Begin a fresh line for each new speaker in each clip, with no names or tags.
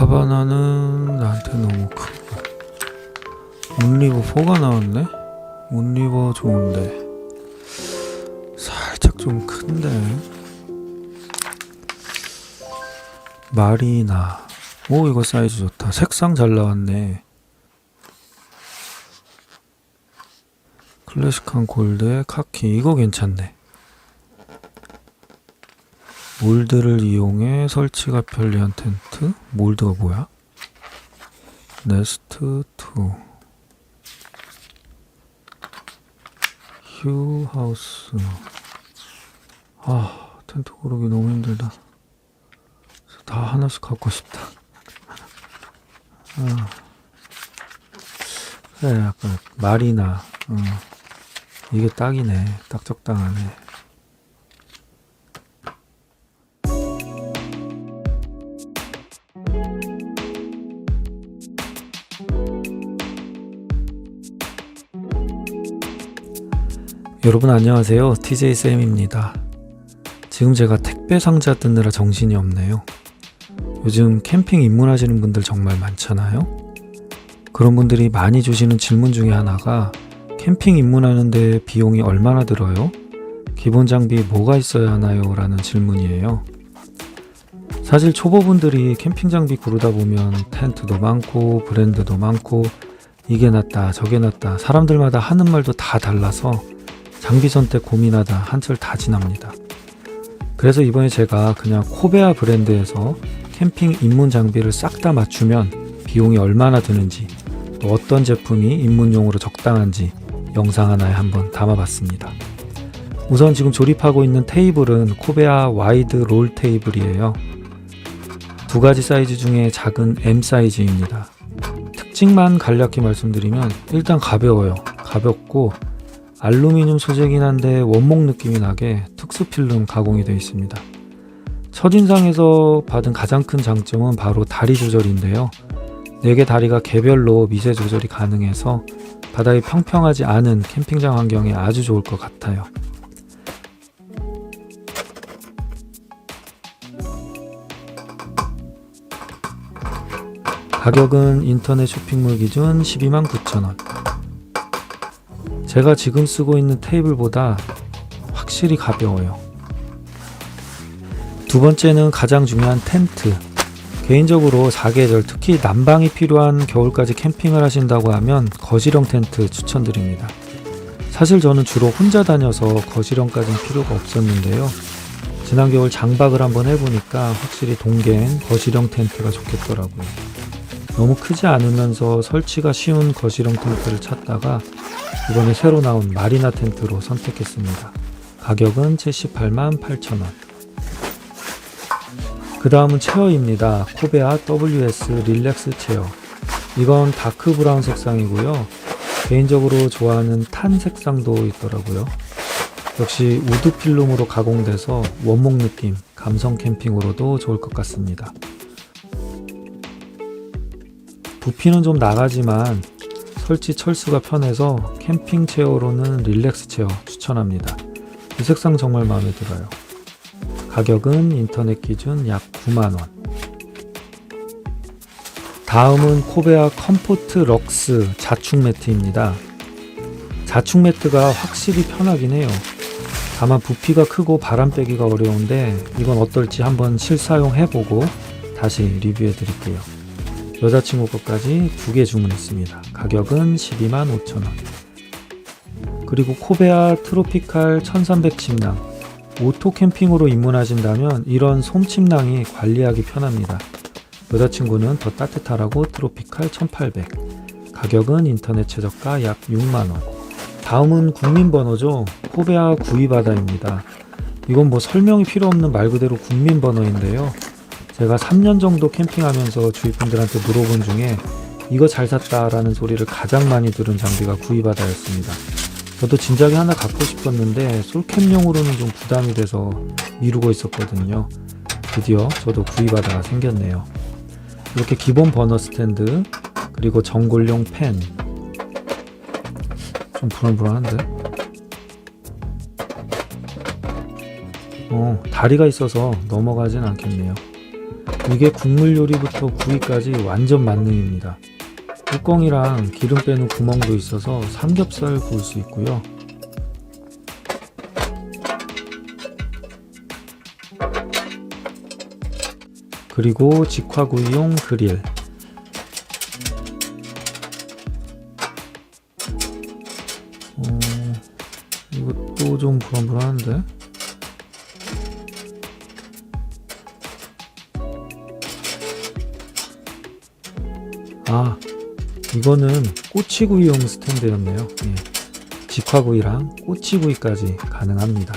카바나는 나한테 너무 크고 문리버 4가 나왔네? 문리버 좋은데. 살짝 좀 큰데. 마리나. 오 이거 사이즈 좋다. 색상 잘 나왔네. 클래식한 골드에 카키. 이거 괜찮네 몰드를 이용해 설치가 편리한 텐트? 몰드가 뭐야? 네스트 2 휴하우스. 아 텐트 고르기 너무 힘들다. 다 하나씩 갖고 싶다. 아. 그래 약간 말이나 어. 이게 딱이네. 딱 적당하네 여러분 안녕하세요. TJ 쌤입니다. 지금 제가 택배 상자 뜯느라 정신이 없네요. 요즘 캠핑 입문하시는 분들 정말 많잖아요. 그런 분들이 많이 주시는 질문 중에 하나가 캠핑 입문하는데 비용이 얼마나 들어요? 기본 장비 뭐가 있어야 하나요? 라는 질문이에요. 사실 초보분들이 캠핑 장비 고르다 보면 텐트도 많고 브랜드도 많고 이게 낫다 저게 낫다 사람들마다 하는 말도 다 달라서 장비 선택 고민하다 한철 다 지납니다. 그래서 이번에 제가 그냥 코베아 브랜드에서 캠핑 입문 장비를 싹 다 맞추면 비용이 얼마나 드는지 또 어떤 제품이 입문용으로 적당한지 영상 하나에 한번 담아봤습니다. 우선 지금 조립하고 있는 테이블은 코베아 와이드 롤 테이블이에요. 두 가지 사이즈 중에 작은 M 사이즈입니다. 특징만 간략히 말씀드리면 일단 가벼워요. 가볍고 알루미늄 소재긴 한데 원목 느낌이 나게 특수 필름 가공이 되어 있습니다. 첫인상에서 받은 가장 큰 장점은 바로 다리 조절인데요. 4개 다리가 개별로 미세 조절이 가능해서 바닥이 평평하지 않은 캠핑장 환경에 아주 좋을 것 같아요. 가격은 인터넷 쇼핑몰 기준 12만 9천원. 제가 지금 쓰고 있는 테이블보다 확실히 가벼워요. 두 번째는 가장 중요한 텐트. 개인적으로 사계절, 특히 난방이 필요한 겨울까지 캠핑을 하신다고 하면 거실형 텐트 추천드립니다. 사실 저는 주로 혼자 다녀서 거실형까지는 필요가 없었는데요. 지난 겨울 장박을 한번 해보니까 확실히 동계엔 거실형 텐트가 좋겠더라고요. 너무 크지 않으면서 설치가 쉬운 거실형 텐트를 찾다가 이번에 새로 나온 마리나 텐트로 선택했습니다. 가격은 78만 8천원. 그 다음은 체어입니다. 코베아 WS 릴렉스 체어. 이건 다크 브라운 색상이고요. 개인적으로 좋아하는 탄 색상도 있더라고요. 역시 우드 필름으로 가공돼서 원목 느낌, 감성 캠핑으로도 좋을 것 같습니다. 부피는 좀 나가지만 설치 철수가 편해서 캠핑 체어로는 릴렉스 체어 추천합니다. 이 색상 정말 마음에 들어요. 가격은 인터넷 기준 약 9만원. 다음은 코베아 컴포트 럭스 자축 매트입니다. 자축 매트가 확실히 편하긴 해요. 다만 부피가 크고 바람 빼기가 어려운데 이건 어떨지 한번 실사용해보고 다시 리뷰해 드릴게요. 여자친구 것까지 두 개 주문했습니다. 가격은 12만 5천원. 그리고 코베아 트로피칼 1300 침낭. 오토 캠핑으로 입문하신다면 이런 솜 침낭이 관리하기 편합니다. 여자친구는 더 따뜻하라고 트로피칼 1800. 가격은 인터넷 최저가 약 6만원. 다음은 국민번호죠. 코베아 구이바다입니다. 이건 뭐 설명이 필요 없는 말 그대로 국민번호인데요. 제가 3년 정도 캠핑하면서 주위 분들한테 물어본 중에 이거 잘 샀다라는 소리를 가장 많이 들은 장비가 구이바다였습니다. 저도 진작에 하나 갖고 싶었는데 솔캠용으로는 좀 부담이 돼서 미루고 있었거든요. 드디어 저도 구이바다가 생겼네요. 이렇게 기본 버너 스탠드 그리고 전골용 펜. 좀 불안불안한데? 어, 다리가 있어서 넘어가진 않겠네요. 이게 국물 요리부터 구이까지 완전 만능입니다. 뚜껑이랑 기름 빼는 구멍도 있어서 삼겹살 구울 수 있고요. 그리고 직화구이용 그릴. 이거는 꼬치구이용 스탠드였네요. 예. 직화구이랑 꼬치구이까지 가능합니다.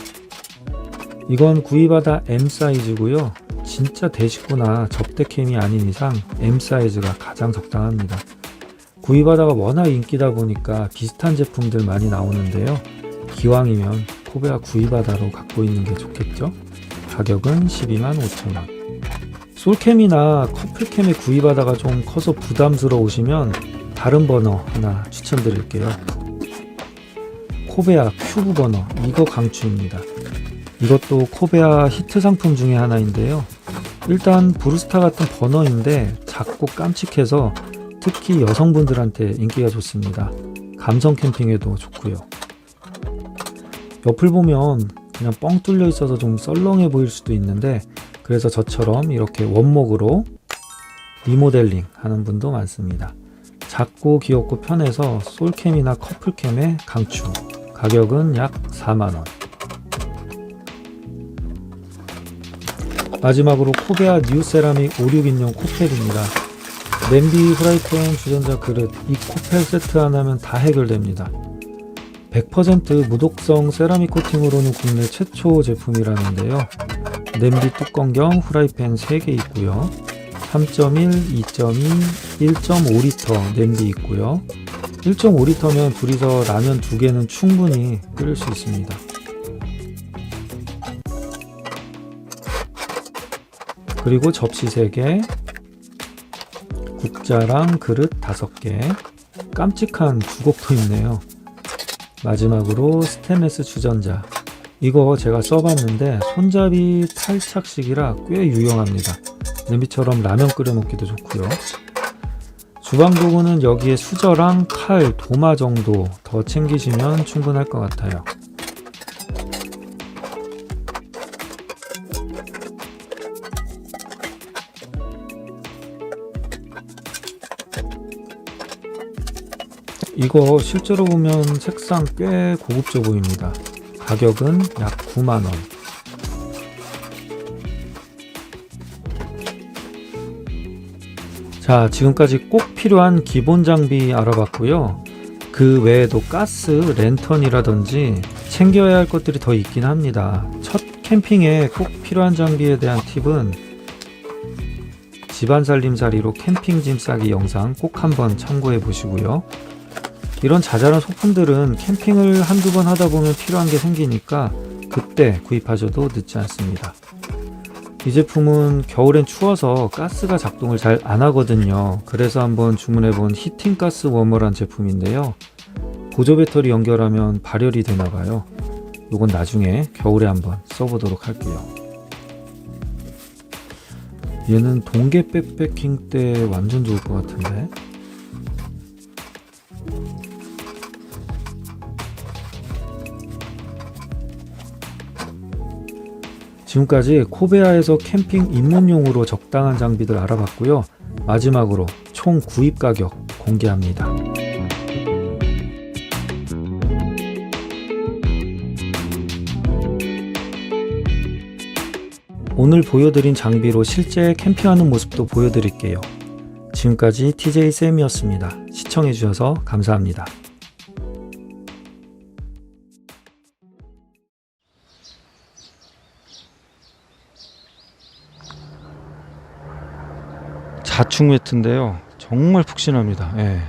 이건 구이바다 M 사이즈고요. 진짜 대식구나 접대캠이 아닌 이상 M 사이즈가 가장 적당합니다. 구이바다가 워낙 인기다 보니까 비슷한 제품들 많이 나오는데요. 기왕이면 코베아 구이바다로 갖고 있는 게 좋겠죠? 가격은 12만 5천원. 솔캠이나 커플캠의 구이바다가 좀 커서 부담스러우시면 다른 버너 하나 추천드릴게요. 코베아 큐브 버너 이거 강추입니다. 이것도 코베아 히트 상품 중에 하나인데요. 일단 브루스타 같은 버너인데 작고 깜찍해서 특히 여성분들한테 인기가 좋습니다. 감성 캠핑에도 좋고요. 옆을 보면 그냥 뻥 뚫려 있어서 좀 썰렁해 보일 수도 있는데 그래서 저처럼 이렇게 원목으로 리모델링 하는 분도 많습니다. 작고 귀엽고 편해서 솔캠이나 커플캠의 강추. 가격은 약 4만원. 마지막으로 코베아 뉴세라믹 56인용 코펠입니다. 냄비, 후라이팬, 주전자 그릇 이 코펠 세트 하나면 다 해결됩니다. 100% 무독성 세라믹 코팅으로는 국내 최초 제품이라는데요. 냄비 뚜껑 겸 후라이팬 3개 있고요. 3.1, 2.2, 1.5리터 냄비 있고요. 1.5리터면 둘이서 라면 2개는 충분히 끓일 수 있습니다. 그리고 접시 3개, 국자랑 그릇 5개, 깜찍한 주걱도 있네요. 마지막으로 스테인레스 주전자. 이거 제가 써봤는데 손잡이 탈착식이라 꽤 유용합니다. 냄비처럼 라면 끓여 먹기도 좋고요. 주방 도구는 여기에 수저랑 칼, 도마 정도 더 챙기시면 충분할 것 같아요. 이거 실제로 보면 색상 꽤 고급져 보입니다. 가격은 약 9만원. 자, 지금까지 꼭 필요한 기본 장비 알아봤고요. 그 외에도 가스, 랜턴이라든지 챙겨야 할 것들이 더 있긴 합니다. 첫 캠핑에 꼭 필요한 장비에 대한 팁은 집안 살림살이로 캠핑 짐 싸기 영상 꼭 한번 참고해 보시고요. 이런 자잘한 소품들은 캠핑을 한두 번 하다 보면 필요한 게 생기니까 그때 구입하셔도 늦지 않습니다. 이 제품은 겨울엔 추워서 가스가 작동을 잘 안 하거든요. 그래서 한번 주문해 본 히팅 가스 워머란 제품인데요. 보조 배터리 연결하면 발열이 되나 봐요. 요건 나중에 겨울에 한번 써보도록 할게요. 얘는 동계 백패킹 때 완전 좋을 것 같은데. 지금까지 코베아에서 캠핑 입문용으로 적당한 장비들 알아봤고요. 마지막으로 총 구입 가격 공개합니다. 오늘 보여드린 장비로 실제 캠핑하는 모습도 보여드릴게요. 지금까지 TJ 쌤이었습니다. 시청해주셔서 감사합니다. 자축 매트인데요. 정말 푹신합니다. 예.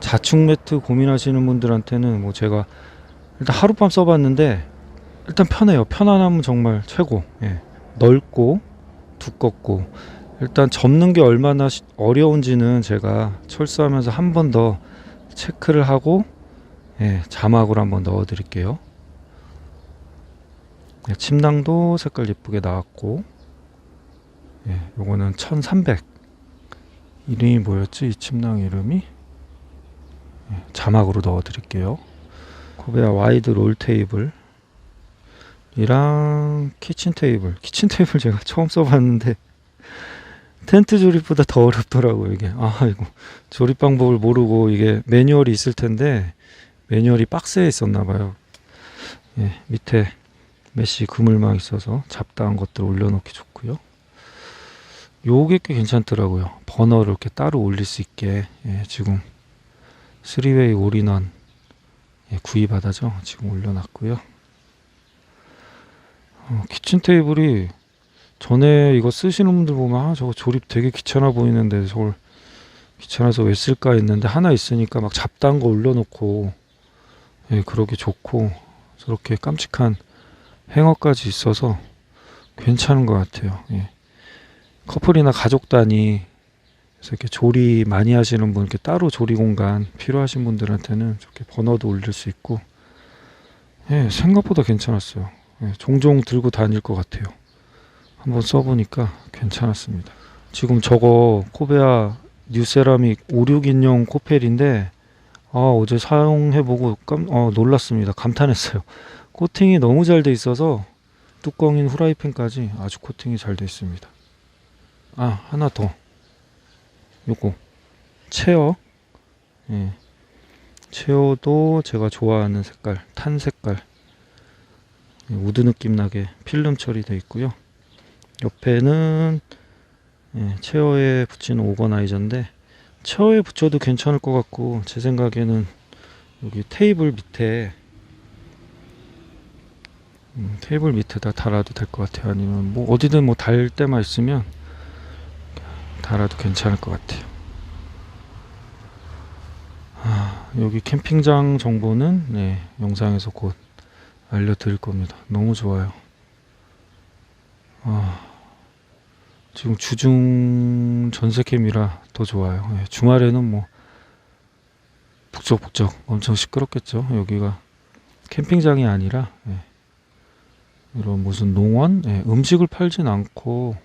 자축 매트 고민하시는 분들한테는 뭐 제가 일단 하룻밤 써봤는데 일단 편해요. 편안함은 정말 최고. 예. 넓고 두껍고 일단 접는 게 얼마나 시- 어려운지는 제가 철수하면서 한 번 더 체크를 하고 예, 자막으로 한번 넣어 드릴게요. 예, 침낭도 색깔 예쁘게 나왔고 예, 요거는 1300. 이름이 뭐였지? 이 침낭 이름이? 예, 자막으로 넣어 드릴게요. 코베아 와이드 롤 테이블 이랑 키친 테이블. 키친 테이블 제가 처음 써봤는데 텐트 조립보다 더 어렵더라고요 이게. 아 이거 조립 방법을 모르고 이게 매뉴얼이 있을 텐데 매뉴얼이 박스에 있었나 봐요. 예, 밑에 메쉬 그물망 있어서 잡다한 것들 올려놓기 좋고요. 요게 꽤 괜찮더라고요. 버너를 이렇게 따로 올릴 수 있게 예, 지금 3웨이 올인원 예, 구입하다죠. 지금 올려놨고요. 어, 키친 테이블이 전에 이거 쓰시는 분들 보면 아 저거 조립 되게 귀찮아 보이는데 저걸 귀찮아서 왜 쓸까 했는데 하나 있으니까 막 잡다한 거 올려놓고 예, 그러기 좋고 저렇게 깜찍한 행어까지 있어서 괜찮은 것 같아요. 예. 커플이나 가족 단위 이렇게 조리 많이 하시는 분 이렇게 따로 조리 공간 필요하신 분들한테는 저렇게 버너도 올릴 수 있고 예, 생각보다 괜찮았어요. 예, 종종 들고 다닐 것 같아요. 한번 써보니까 괜찮았습니다. 지금 저거 코베아 뉴세라믹 56인용 코펠인데 아, 어제 사용해보고 깜, 어, 놀랐습니다. 감탄했어요. 코팅이 너무 잘 돼 있어서 뚜껑인 후라이팬까지 아주 코팅이 잘 돼 있습니다. 아, 하나 더. 요거. 체어. 예. 체어도 제가 좋아하는 색깔, 탄 색깔. 예, 우드 느낌 나게 필름 처리돼 있고요. 옆에는 예, 체어에 붙이는 오거나이저인데 체어에 붙여도 괜찮을 것 같고 제 생각에는 여기 테이블 밑에 음, 테이블 밑에다 달아도 될 것 같아요. 아니면 뭐 어디든 뭐 달 때만 있으면 달아도 괜찮을 것 같아요. 아, 여기 캠핑장 정보는 네, 영상에서 곧 알려드릴 겁니다. 너무 좋아요. 아, 지금 주중 전세캠이라 더 좋아요. 예, 주말에는 뭐 북적북적 엄청 시끄럽겠죠. 여기가 캠핑장이 아니라 예, 이런 무슨 농원 예, 음식을 팔진 않고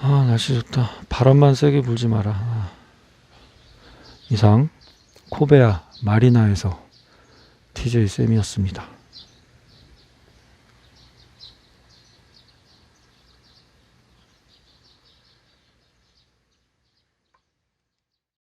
아 날씨 좋다. 바람만 세게 불지 마라. 아. 이상 코베아 마리나에서 TJ 쌤이었습니다.